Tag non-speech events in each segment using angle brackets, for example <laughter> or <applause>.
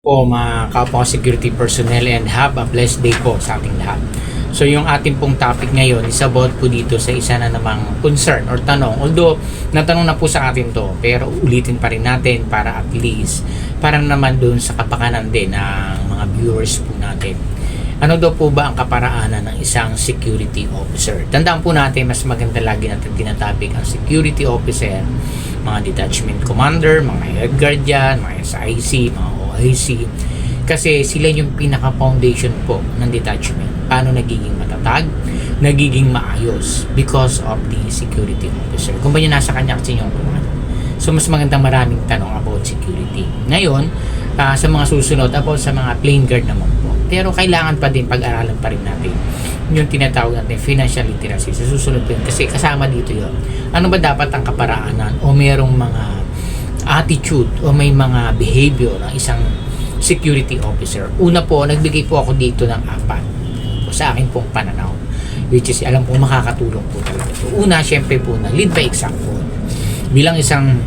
po mga kapwa security personnel and have a blessed day po sa ating lahat. So yung ating pong topic ngayon is about po dito sa isa na namang concern or tanong. Although natanong na po sa atin to pero ulitin pa rin natin para at least para naman doon sa kapakanan din ng mga viewers po natin. Ano daw po ba ang kaparaanan ng isang security officer? Tandaan po natin, mas maganda lagi natin tinatopic ang security officer, mga detachment commander, mga head guard yan, mga SIC, mga OIC. Kasi sila yung pinaka-foundation po ng detachment. Paano nagiging matatag, nagiging maayos because of the security officer. Kung ba yun nasa kanya kasi yung command. So, mas magandang maraming tanong about security. Ngayon, ah, sa mga susunod, about sa mga plain guard naman po. Pero kailangan pa din pag-aralan pa rin natin yung tinatawag natin financial literacy sa susunod po yun. Kasi kasama dito yon Ano ba dapat ang kaparaanan o merong mga attitude o may mga behavior ng isang security officer. Una po, nagbigay po ako dito ng apat po sa akin pong pananaw which is alam kong makakatulong po talaga ito. Una, syempre po na lead by example. Bilang isang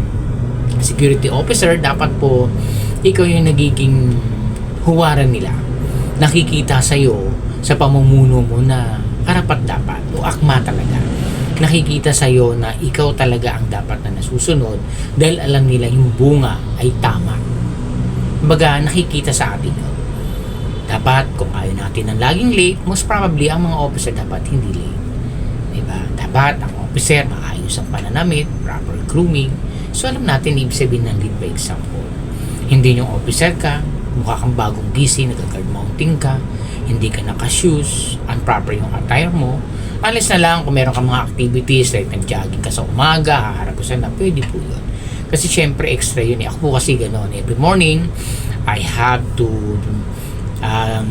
security officer, dapat po ikaw yung nagiging huwaran nila. Nakikita sa iyo sa pamumuno mo na karapat dapat o akma talaga. Nakikita sa iyo na ikaw talaga ang dapat na nasusunod dahil alam nila yung bunga ay tama. Kumbaga, nakikita sa atin yun. Dapat, kung ayaw natin ng laging late, most probably, ang mga officer dapat hindi late. Diba? Dapat, ang officer, maayos ang pananamit, proper grooming. So, alam natin, ibig sabihin ng lead by example. Hindi yung officer ka, mukha kang bagong gising, nag-guard mounting ka, hindi ka naka-shoes, improper yung attire mo. Alis na lang kung meron ka mga activities like nag-jogging ka sa umaga, haharap ko sana, pwede po yun. Kasi syempre extra yun eh. Ako po kasi gano'n. Every morning, I have to um,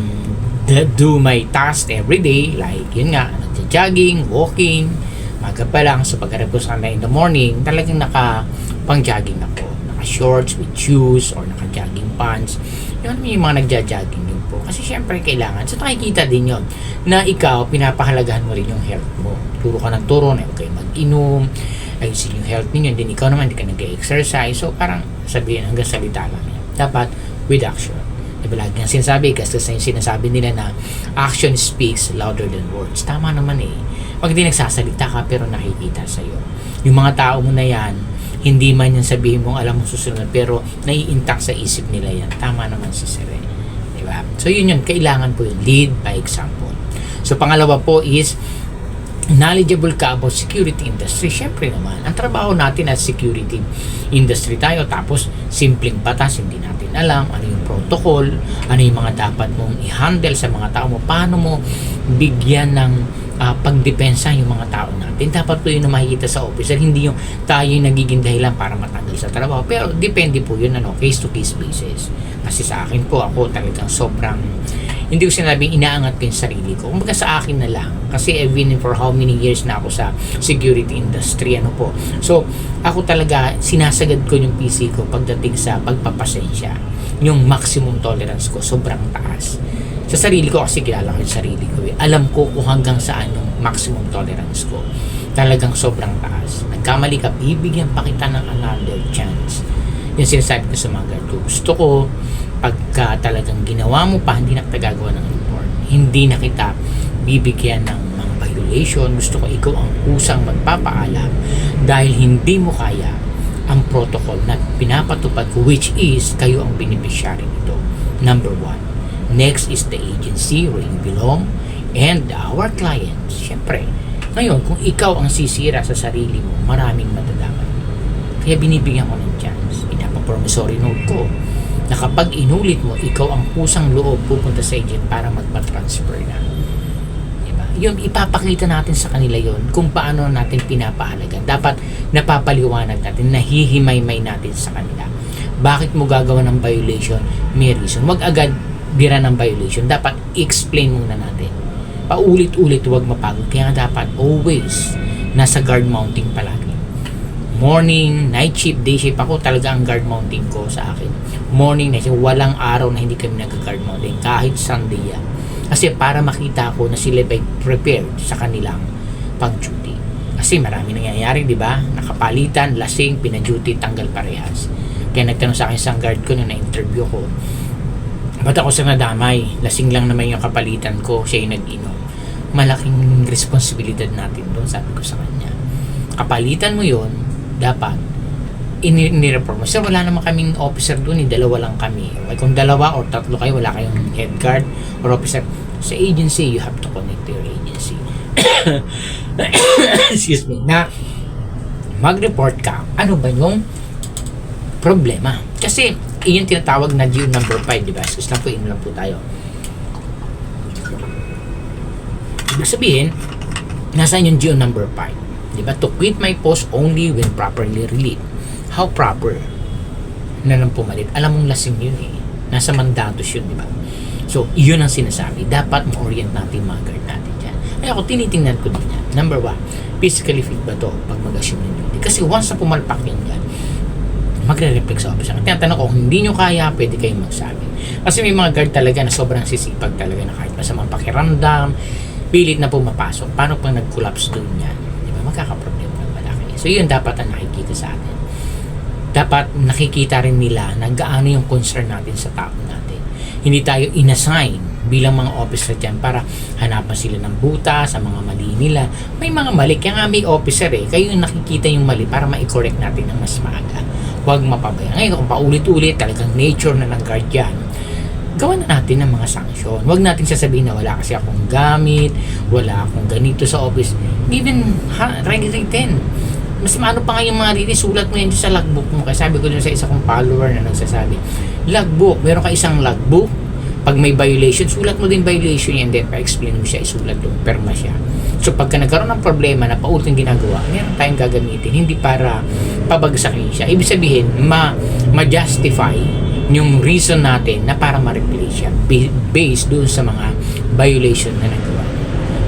do my task every day. Like, yun nga, nagja-jogging, walking, maga pa lang. So, pag ko sana in the morning, talagang naka pang-jogging ako. Naka-shorts with shoes or naka-jogging pants. Yun yung mga nagja-jogging yun po. Kasi syempre kailangan. So, nakikita din yun na ikaw, pinapahalagahan mo rin yung health mo. Turo ka ng turo na kayo mag-inom, ayusin yung health ninyo. Then ikaw naman, hindi ka nag-exercise. So, parang sabihin hanggang salita lang. Dapat with action. Diba lagi ang sinasabi, kasi sa yung sinasabi nila na action speaks louder than words. Tama naman eh. Pag hindi nagsasalita ka pero nakikita sa'yo. Yung mga tao mo na yan, hindi man yan sabihin mong alam mo susunod pero nai-intact sa isip nila yan. Tama naman si Sir. Diba? So yun yun, kailangan po yun. Lead by example. So pangalawa po is knowledgeable ka about security industry. Siyempre naman, ang trabaho natin as security industry tayo tapos simpleng batas, hindi natin alam ano yung protocol, ano yung mga dapat mong i-handle sa mga tao mo, paano mo bigyan ng ah, pagdepensa yung mga tao natin. Dapat po yun makikita sa officer, hindi yung tayo yung nagiging dahilan para matanggal sa trabaho. Pero depende po yun, ano, case to case basis. Kasi sa akin po, ako talagang sobrang hindi ko sinabing inaangat ko yung sarili ko. Kumbaga sa akin na lang. Kasi I've been for how many years na ako sa security industry. Ano po. So, ako talaga, sinasagad ko yung PC ko pagdating sa pagpapasensya. Yung maximum tolerance ko, sobrang taas. Sa sarili ko, kasi kilala ko yung sarili ko. Eh. Alam ko kung hanggang saan yung maximum tolerance ko. Talagang sobrang taas. Nagkamali ka, bibigyan pa kita ng another chance. Yung sinasabi ko sa mga ko. Gusto ko, pagka talagang ginawa mo pa, hindi na kita ng report. Hindi na kita bibigyan ng mga violation. Gusto ko ikaw ang kusang magpapaalam dahil hindi mo kaya ang protocol na pinapatupad ko which is kayo ang beneficiary nito. Number one. Next is the agency where you belong and our clients. Siyempre, ngayon, kung ikaw ang sisira sa sarili mo, maraming madadamay. Kaya binibigyan ko ng chance. Pinapa-promissory note ko na kapag inulit mo, ikaw ang pusang loob pupunta sa agent para magpa-transfer na. Diba? Yung ipapakita natin sa kanila yon kung paano natin pinapahalaga. Dapat napapaliwanag natin, nahihimay-may natin sa kanila. Bakit mo gagawa ng violation? May reason. Huwag agad dira ng violation. Dapat explain muna natin. Paulit-ulit huwag mapagod. Kaya dapat always nasa guard mounting palagi morning, night shift, day shift ako talaga ang guard mounting ko sa akin. Morning, night shift, walang araw na hindi kami nag-guard mounting kahit Sunday yan. Kasi para makita ko na sila ba prepared sa kanilang pag-duty. Kasi marami nangyayari, di ba? Nakapalitan, lasing, pina-duty, tanggal parehas. Kaya nagtanong sa akin isang guard ko nung na-interview ko, Ba't ako sa nadamay? Lasing lang naman yung kapalitan ko, siya yung nag-inom. Malaking responsibilidad natin doon, sabi ko sa kanya. Kapalitan mo yon dapat ini- nireport mo. Sir, wala naman kaming officer doon, eh. dalawa lang kami. Ay, kung dalawa or tatlo kayo, wala kayong head guard or officer. Sa agency, you have to connect to your agency. <coughs> Excuse me. Na mag-report ka, ano ba yung problema? Kasi, iyon tinatawag na due number 5, di ba? Excuse lang po, inom lang po tayo. Ibig sabihin, nasaan yung due number 5? Di ba? To quit my post only when properly relieved. How proper? Na lang pumalit. Alam mong lasing yun eh. Nasa mandatos yun, di ba? So, yun ang sinasabi. Dapat ma-orient natin mga guard natin dyan. Ay ako, tinitingnan ko din yan. Number one, physically fit ba to pag mag-assume ng? Kasi once na pumalpak yan dyan, magre-reflect sa officer. At tinatanong ko, kung hindi nyo kaya, pwede kayong magsabi. Kasi may mga guard talaga na sobrang sisipag talaga na kahit masamang pakiramdam, pilit na pumapasok. Paano pag nag-collapse doon yan? Di ba? Magkakaproblema ng malaki. So, yun dapat ang nakikita sa atin. Dapat nakikita rin nila na gaano yung concern natin sa tao natin. Hindi tayo inassign bilang mga officer dyan para hanapan sila ng buta sa mga mali nila. May mga mali, kaya nga may officer eh. Kayo yung nakikita yung mali para ma-correct natin ng mas maaga. Huwag mapabaya. Ngayon, kung paulit-ulit, talagang nature na ng guard yan, gawa na natin ng mga sanction. Huwag natin sasabihin na wala kasi akong gamit, wala akong ganito sa office. Even ha, written. Mas maano pa nga yung mga release, sulat mo yan sa logbook mo. Kaya sabi ko dun sa isa kong follower na nagsasabi, logbook, meron ka isang logbook, pag may violation, sulat mo din violation yan, then pa-explain mo siya, isulat doon, perma siya. So pagka nagkaroon ng problema na paulit ginagawa, meron tayong gagamitin, hindi para pabagsakin siya. Ibig sabihin, ma, ma-justify yung reason natin na para ma-replace siya ba- based doon sa mga violation na nagawa.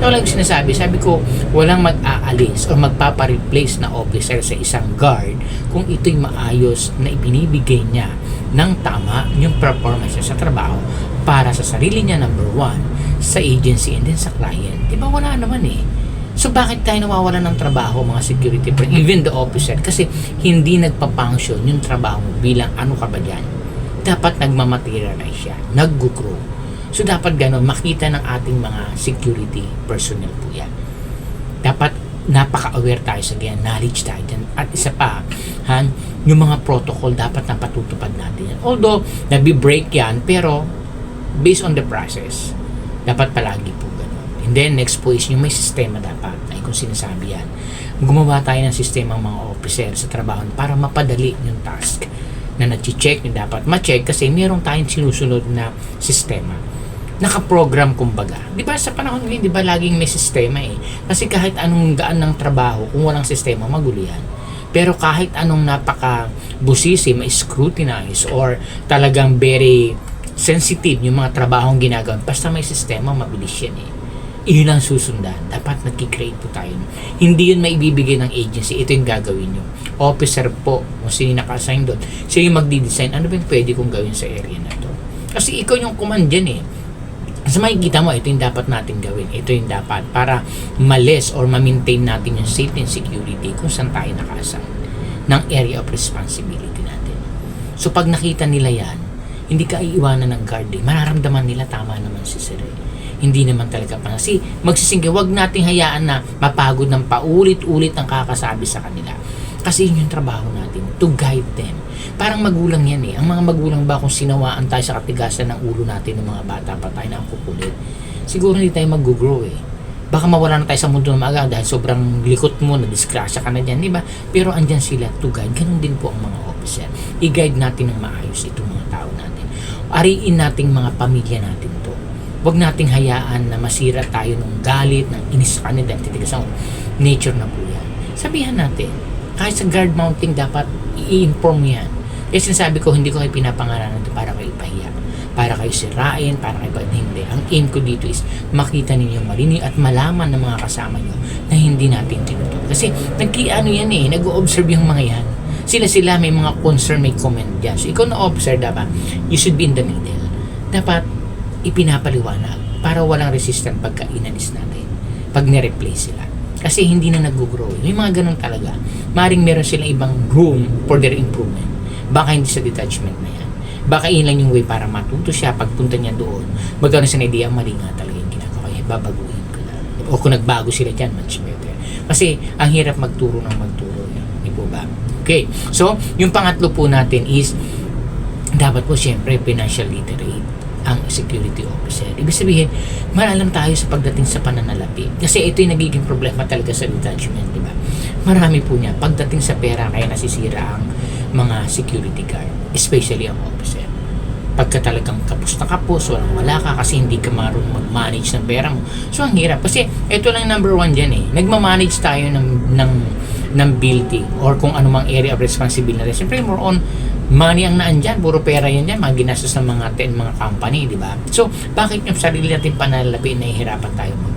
Ito lang sinasabi, sabi ko, walang mag-aalis o magpapa-replace na officer sa isang guard kung ito'y maayos na ibinibigay niya ng tama yung performance niya sa trabaho para sa sarili niya, number one, sa agency and then sa client. Di ba wala naman eh. So bakit tayo nawawalan ng trabaho mga security per even the officer? Kasi hindi nagpa-function yung trabaho bilang ano ka ba dyan? Dapat nagmamaterialize siya nag-grow. So dapat ganun makita ng ating mga security personnel po yan. Dapat napaka-aware tayo sa ganyan knowledge tayo dyan. At isa pa han, yung mga protocol dapat napatutupad natin yan. Although nagbi-break yan pero based on the process dapat palagi po ganun and then next po is yung may sistema dapat ay kung sinasabi yan gumawa tayo ng sistema mga officer sa trabaho para mapadali yung task na nag-check yung dapat ma-check kasi meron tayong sinusunod na sistema nakaprogram kumbaga. 'Di ba sa panahon ngayon 'di ba laging may sistema eh. Kasi kahit anong gaan ng trabaho kung walang sistema magulo. Pero kahit anong napaka busisi, ma-scrutinize or talagang very sensitive yung mga trabahong ginagawa, basta may sistema, mabilis yan eh. Iyon ang susundan. Dapat nagkikreate po tayo. Hindi yun maibibigay ng agency. Ito yung gagawin nyo. Officer po, kung sino naka-assign doon, siya yung magdi-design. Ano ba yung pwede kong gawin sa area na to? Kasi ikaw yung command dyan eh. Kasi makikita mo, ito yung dapat natin gawin. Ito yung dapat para ma-less or ma-maintain natin yung safety and security kung saan tayo naka-assign ng area of responsibility natin. So pag nakita nila yan, hindi ka iiwanan ng guard eh. Mararamdaman nila tama naman si Sir eh. Hindi naman talaga pa. Kasi magsisingge, wag nating hayaan na mapagod ng paulit-ulit ang kakasabi sa kanila. Kasi yun yung trabaho natin, to guide them. Parang magulang yan eh. Ang mga magulang ba kung sinawaan tayo sa katigasan ng ulo natin ng mga bata pa tayo na ang kukulit, siguro hindi tayo mag-grow eh. Baka mawala na tayo sa mundo ng maaga dahil sobrang likot mo, na disgrasya ka na dyan, di ba? Pero andyan sila to guide. Ganun din po ang mga officer. I-guide natin ng maayos itong. Ariin nating mga pamilya natin to. Huwag nating hayaan na masira tayo ng galit, ng inis sa kanila, titigasan. Nature na po yan. Sabihan natin, kahit sa guard mounting dapat i-inform yan. Kasi sinasabi ko, hindi ko kayo pinapangaralan ito para kayo ipahiya. Para kayo sirain, para kayo pag hindi. Ang aim ko dito is makita ninyo malini at malaman ng mga kasama nyo na hindi natin tinutuloy. Kasi nag-ano yan eh, nag-observe yung mga yan. Sila-sila may mga concern, may comment dyan. So ikaw na observe dapat, you should be in the middle. Dapat ipinapaliwanag para walang resistant pagka inalis natin. Pag ni-replace sila. Kasi hindi na nag-grow. May mga ganun talaga. Maring meron silang ibang room for their improvement. Baka hindi sa detachment na yan. baka yun lang yung way para matuto siya pagpunta niya doon magkaroon siya ng idea mali nga talaga yung ginagawa niya babaguhin ko na o kung nagbago sila dyan much better kasi ang hirap magturo ng magturo yan di po ba okay so yung pangatlo po natin is dapat po siyempre financial literate ang security officer. Ibig sabihin, malalam tayo sa pagdating sa pananalapi. Kasi ito yung nagiging problema talaga sa detachment, di ba? Marami po niya. Pagdating sa pera, kaya nasisira ang mga security guard, especially ang officer. Pagka talagang kapos na kapos, walang wala ka kasi hindi ka marunong mag-manage ng pera mo. So, ang hirap. Kasi ito lang number one dyan eh. Nagmamanage tayo ng, ng, ng building or kung anumang area of responsibility. Siyempre, more on money ang naan dyan, puro pera yan dyan, mga ginastos ng mga 10 mga company, di ba? So, bakit yung sarili natin panalapi na hihirapan tayo?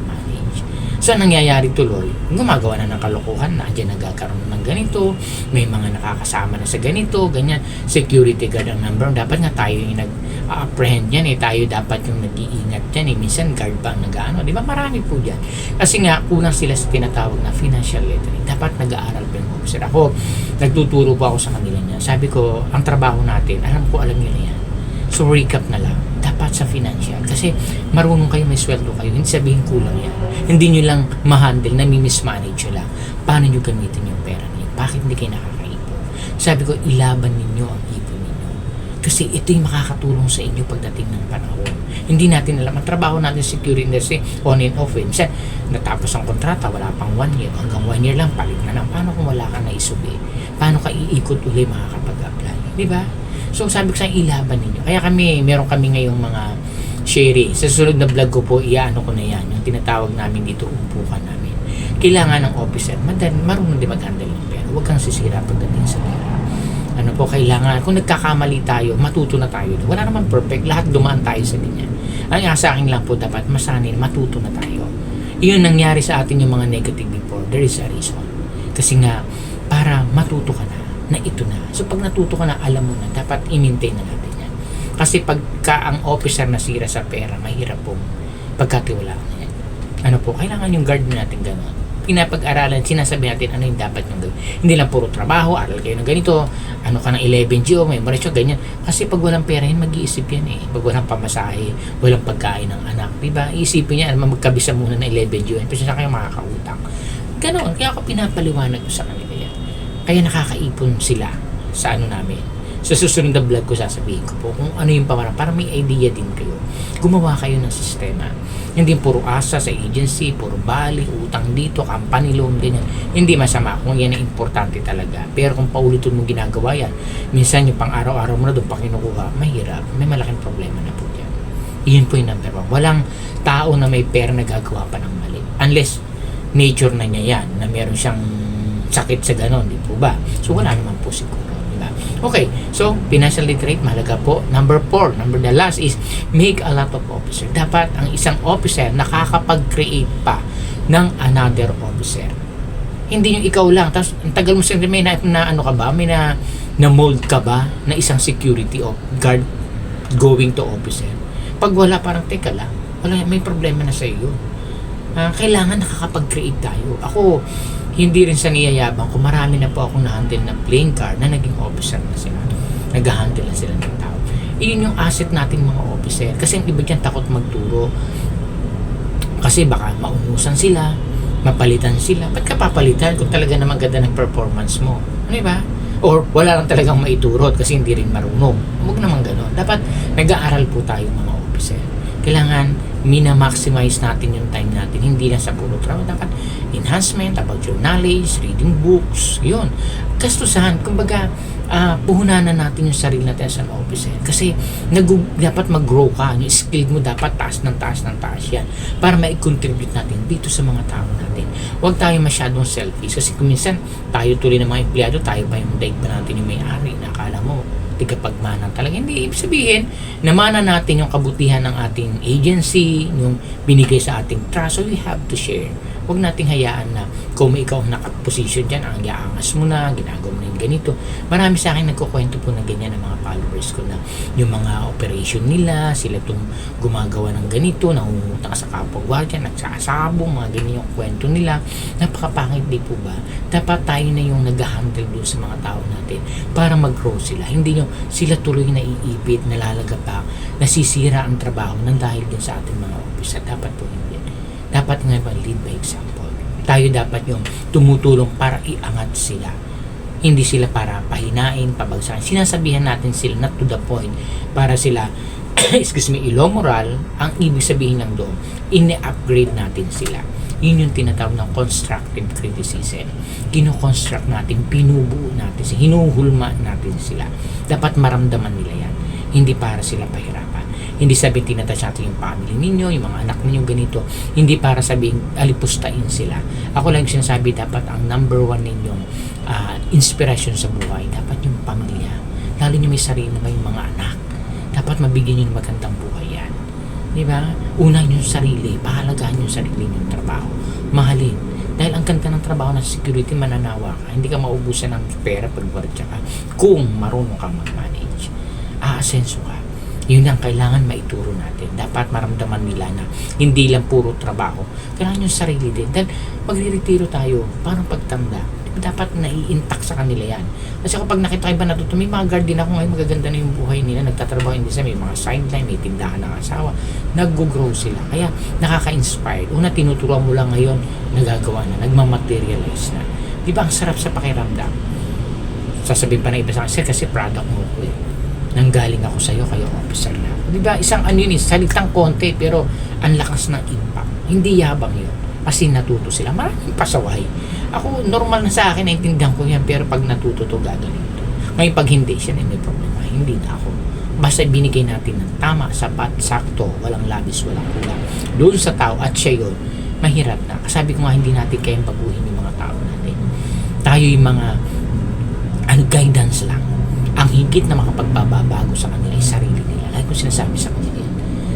So, ang nangyayari tuloy, gumagawa na ng kalokohan na dyan nagkakaroon ng ganito, may mga nakakasama na sa ganito, ganyan, security guard ang number, dapat nga tayo yung nag-apprehend yan eh, tayo dapat yung nag-iingat yan eh, minsan guard pa ang nag-ano, di ba? Marami po dyan. Kasi nga, kulang sila sa tinatawag na financial literacy. Dapat nag-aaral pa yung officer. Ako, nagtuturo po ako sa kanila niya. Sabi ko, ang trabaho natin, alam ko alam nila yan. So recap na lang, dapat sa financial. Kasi marunong kayo, may sweldo kayo, hindi sabihin kulang yan. Hindi nyo lang ma-handle, nami-mismanage nyo lang. Paano nyo gamitin yung pera niyo? Bakit hindi kayo nakakaipon? Sabi ko, ilaban ninyo ang ipon ninyo. Kasi ito yung makakatulong sa inyo pagdating ng panahon. Hindi natin alam. Ang trabaho natin sa security industry, on and off. Eh. Minsan, natapos ang kontrata, wala pang one year. Hanggang one year lang, palit na lang. Paano kung wala ka na isubi? Paano ka iikot uli makakapag-apply? Di ba? So, sabi ko sa ilaban ninyo. Kaya kami, meron kami ngayong mga sharing. Sa susunod na vlog ko po, iyaano ko na yan. Yung tinatawag namin dito, umpukan namin. Kailangan ng officer, madan, marunong din mag-handle ng pera. Huwag kang sisira pagdating sa pera. Ano po, kailangan, kung nagkakamali tayo, matuto na tayo. Wala naman perfect, lahat dumaan tayo sa ganyan. Ang sa akin lang po dapat, masanay, matuto na tayo. Iyon nangyari sa atin yung mga negative before. There is a reason. Kasi nga, para matuto ka na, na ito na. So pag natuto ka na, alam mo na, dapat i-maintain na natin yan. Kasi pagka ang officer nasira sa pera, mahirap po pagkatiwalaan na yan. Ano po, kailangan yung guard natin gano'n. Pinapag-aralan, sinasabi natin ano yung dapat yung gawin. Hindi lang puro trabaho, aral kayo ng ganito, ano ka ng 11 GO, may morisyo, ganyan. Kasi pag walang pera yan, mag-iisip yan eh. Pag walang pamasahe, walang pagkain ng anak, di ba? Iisipin niya, alam magkabisa muna ng 11 GO, kasi sa kayo makakautang. Ganon, kaya ako pinapaliwanag ko sa kanila. Kaya nakakaipon sila sa ano namin. Sa susunod na vlog ko sasabihin ko po kung ano yung pamarang para may idea din kayo. Gumawa kayo ng sistema. Hindi puro asa sa agency, puro bali, utang dito, company loan, ganyan. Hindi masama kung yan ang importante talaga. Pero kung paulitin mo ginagawa yan, minsan yung pang araw-araw mo na doon pa kinukuha, mahirap. May malaking problema na po dyan. Iyon po yung number one. Walang tao na may pera na gagawa pa ng mali. Unless nature na niya yan, na meron siyang sakit sa ganon, di po ba? So wala naman po siguro, di ba? Okay, so financial literate, mahalaga po. Number four, number the last is make a lot of officer. Dapat ang isang officer nakakapag-create pa ng another officer. Hindi yung ikaw lang. Tapos, ang tagal mo sa may na, na ano ka ba? May na, na mold ka ba na isang security of guard going to officer? Pag wala, parang teka lang. Wala, may problema na sa iyo. Ah, kailangan nakakapag-create tayo. Ako, hindi rin sa niyayabang ko, marami na po akong na-handle na playing card na naging officer na sila. Nag-handle na sila ng tao. Iyon yung asset nating mga officer. Kasi yung iba dyan takot magturo. Kasi baka maungusan sila, mapalitan sila. Ba't ka papalitan kung talaga naman ganda ng performance mo? Ano ba? Or wala lang talagang maiturot kasi hindi rin marunong. Huwag naman gano'n. Dapat nag-aaral po tayo mga officer. Kailangan mina-maximize natin yung time natin. Hindi lang sa puro trabaho. Dapat enhancement about your knowledge, reading books, yun. Gastusan, kumbaga, uh, puhunanan natin yung sarili natin as an officer. Kasi nag dapat mag-grow ka. Yung skill mo dapat taas ng taas ng taas yan. Para ma-contribute natin dito sa mga tao natin. Huwag tayo masyadong selfish. Kasi kung minsan, tayo tuloy ng mga empleyado, tayo pa yung daig pa natin yung may-ari. Nakala mo, tigapagmana talaga. Hindi, ibig sabihin, namana natin yung kabutihan ng ating agency, yung binigay sa ating trust. So, we have to share Huwag nating hayaan na kung may ikaw ang nakaposition dyan, ang iaangas mo na, ginagawa mo na yung ganito. Marami sa akin nagkukwento po na ganyan ng mga followers ko na yung mga operation nila, sila itong gumagawa ng ganito, nangungutang sa kapwa gwardiya, nagsasabong, mga ganyan yung kwento nila. Napakapangit di po ba? Dapat tayo na yung nag-handle doon sa mga tao natin para mag-grow sila. Hindi yung sila tuloy na iipit, nalalagapak, nasisira ang trabaho ng dahil din sa ating mga officer. Dapat po hindi. Dapat nga ba lead by example. Tayo dapat yung tumutulong para iangat sila. Hindi sila para pahinain, pabagsakin. Sinasabihan natin sila not to the point para sila <clears throat> excuse me, ilo moral, ang ibig sabihin ng doon, ini-upgrade natin sila. Yun yung tinatawag ng constructive criticism. Kino-construct natin, pinubuo natin, hinuhulma natin sila. Dapat maramdaman nila yan. Hindi para sila pahirapan. Hindi sabihin tinatouch yung family ninyo, yung mga anak ninyo, ganito. Hindi para sabihin alipustain sila. Ako lang yung sinasabi, dapat ang number one ninyong ah, inspiration sa buhay, dapat yung pamilya. Lalo nyo may sarili na may mga anak. Dapat mabigyan nyo ng magandang buhay yan. Di ba? Una yung sarili, pahalagaan yung sarili yung trabaho. Mahalin. Dahil ang ganda ng trabaho ng security, mananawa ka. Hindi ka maubusan ng pera pag ka. Kung marunong kang mag-manage. Aasenso ka. Yun ang kailangan maituro natin. Dapat maramdaman nila na hindi lang puro trabaho. Kailangan yung sarili din. Dahil magre-retiro tayo, parang pagtanda, dapat nai-intact sa kanila yan. Kasi kapag nakita kayo ba natuto, may mga guard din ako ngayon, magaganda na yung buhay nila, nagtatrabaho hindi sa may mga sideline, may tindahan ng asawa, nag-grow sila. Kaya nakaka-inspired. Una, tinuturuan mo lang ngayon, nagagawa na, nagmamaterialize na. Di ba ang sarap sa pakiramdam? Sasabihin pa na iba sa akin, "Sir, kasi product mo ko eh. Nanggaling ako sa'yo, kayo officer na. Di ba, isang ano yun, eh, salitang konti, pero ang lakas ng impact. Hindi yabang yun. Kasi natuto sila. Maraming pasaway. Ako, normal na sa akin, naintindihan ko yan, pero pag natuto to, gagaling to. Ngayon, pag hindi siya, may problema. Hindi na ako. Basta binigay natin ng tama, sapat, sakto, walang labis, walang kulang. Doon sa tao, at siya yun, mahirap na. Sabi ko nga, hindi natin kayang baguhin yung mga tao natin. Tayo yung mga ano, guidance lang. Ang higit na makapagbabago sa kanila ay sarili nila. Lagi ko sinasabi sa kanila.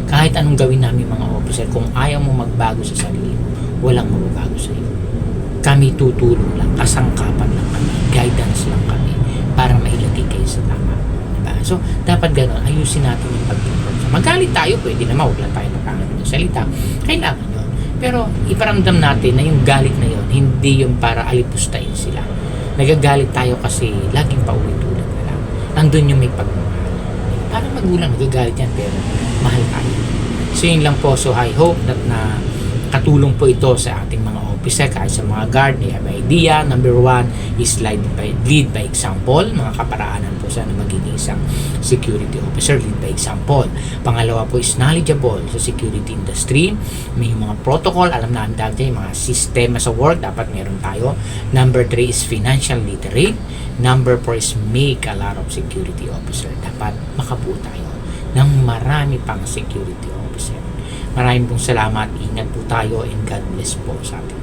Kahit anong gawin namin mga officer, kung ayaw mo magbago sa sarili mo, walang magbabago sa iyo. Kami tutulong lang, kasangkapan lang kami, guidance lang kami para mailagay kayo sa tama. Diba? So, dapat gano'n, ayusin natin yung pagtutulong. Magalit tayo, pwede naman, huwag lang tayo magkangat ng salita. Kailangan yun. Pero iparamdam natin na yung galit na yun, hindi yung para alipustain sila. Nagagalit tayo kasi laging paulit-ulit Nandun yung may pagmamahal. Parang magulang nagagalit yan pero mahal tayo. So yun lang po. So I hope that na katulong po ito sa ating mga officer kahit sa mga guard they have idea. Number one is lead by, lead by example. Mga kaparaanan po sana magiging isang security officer lead by example. Pangalawa po is knowledgeable sa security industry. May mga protocol. Alam na dati mga sistema sa work. Dapat meron tayo. Number three is financial literate. Number four is make a lot of security officer. Dapat makabuo tayo ng marami pang security officer. Maraming pong salamat. Ingat po tayo and God bless po sa lahat.